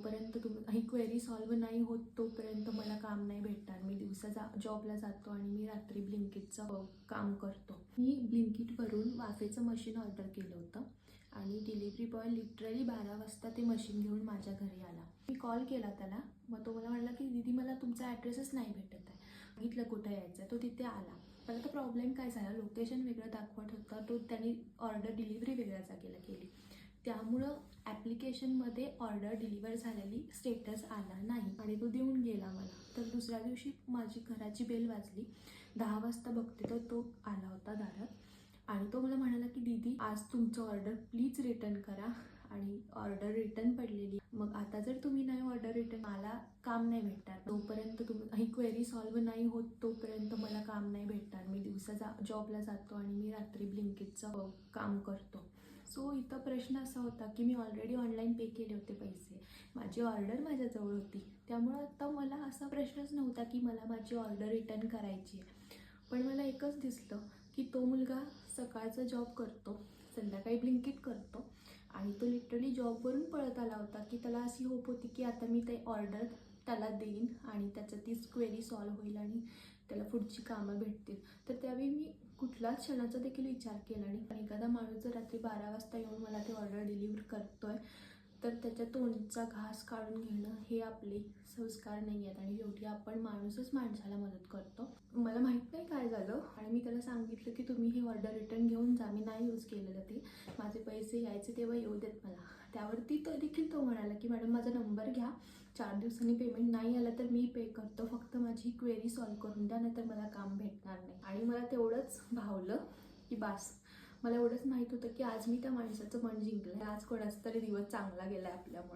जोपर्यंत तुम ही query solve नाही होत तोपर्यंत मला काम नाही भेटणार. मी दिवसा जा जॉबला जातो आणि मी रात्री ब्लिंकिटचं काम करतो. मी ब्लिंकिटवरून वाफेचं मशीन ऑर्डर केलं होतं आणि डिलिव्हरी बॉय लिटरली बारा वाजता ते मशीन घेऊन माझ्या घरी आला. मी कॉल केला त्याला. मग तो मला म्हणला की दीदी मला तुमचा ॲड्रेसच नाही भेटत आहे. सांगितलं कुठं यायचं आहे तो तिथे आला. पण आता प्रॉब्लेम काय झाला? लोकेशन वेगळं दाखवत होता. तो त्यांनी ऑर्डर डिलिव्हरी वेगळ्याचा केला. त्यामुळं ॲप्लिकेशनमध्ये ऑर्डर डिलिव्हर झालेली स्टेटस आला नाही आणि तो देऊन गेला मला. तर दुसऱ्या दिवशी माझी घराची बेल वाजली. दहा वाजता बघते तर तो आला होता दारात. आणि तो मला म्हणाला की दीदी आज तुमचं ऑर्डर प्लीज रिटर्न करा. आणि ऑर्डर रिटर्न पडलेली. मग आता जर तुम्ही नाही ऑर्डर रिटर्न मला काम नाही भेटणार. तोपर्यंत तुम ही क्वेरी सॉल्व्ह नाही होत तोपर्यंत मला काम नाही भेटणार. मी दिवसा जा जॉबला जातो आणि मी रात्री ब्लिंकिटचं काम करतो. सो इथं प्रश्न असा होता की मी ऑलरेडी ऑनलाईन पे केले होते पैसे. माझी ऑर्डर माझ्याजवळ होती. त्यामुळं आता मला असा प्रश्नच नव्हता की मला माझी ऑर्डर रिटर्न करायची आहे. पण मला एकच दिसलं की तो मुलगा सकाळचा जॉब करतो संध्याकाळी ब्लिंकिट करतो आणि तो लिटरली जॉबवरून पळत आला होता की त्याला अशी होप होती की आता मी ते ऑर्डर त्याला देईन आणि त्याचं तीच क्वेरी सॉल्व्ह होईल आणि त्याला पुढची कामं भेटतील. तर त्यावेळी मी कुठलाच क्षणाचा देखील विचार केला नाही. पण एखादा माणूस जर रात्री बारा वाजता येऊन मला ते ऑर्डर डिलिव्हर करतोय तर त्याच्या तोंडचा घास काढून घेणं हे आपले संस्कार नाही आहेत आणि शेवटी आपण माणूसच माणसाला मदत करतो. मला माहीत नाही काय झालं आणि मी त्याला सांगितलं की तुम्ही हे ऑर्डर रिटर्न घेऊन जा. मी नाही यूज केलेलं ते. माझे पैसे यायचे तेव्हा येऊ देत मला. त्यावरती तो देखील तो म्हणाला की मॅडम माझा नंबर घ्या. चार दिवसांनी पेमेंट नाही आलं तर मी पे करतो. फक्त माझी क्वेरी सॉल्व करून द्या नाहीतर मला काम भेटणार नाही. आणि मला तेवढंच भावलं की बास. मला एवढंच माहीत होतं की आज मी त्या माणसाचं मन जिंकलं आज कोणाचा तरी दिवस चांगला गेला आपल्यामुळे.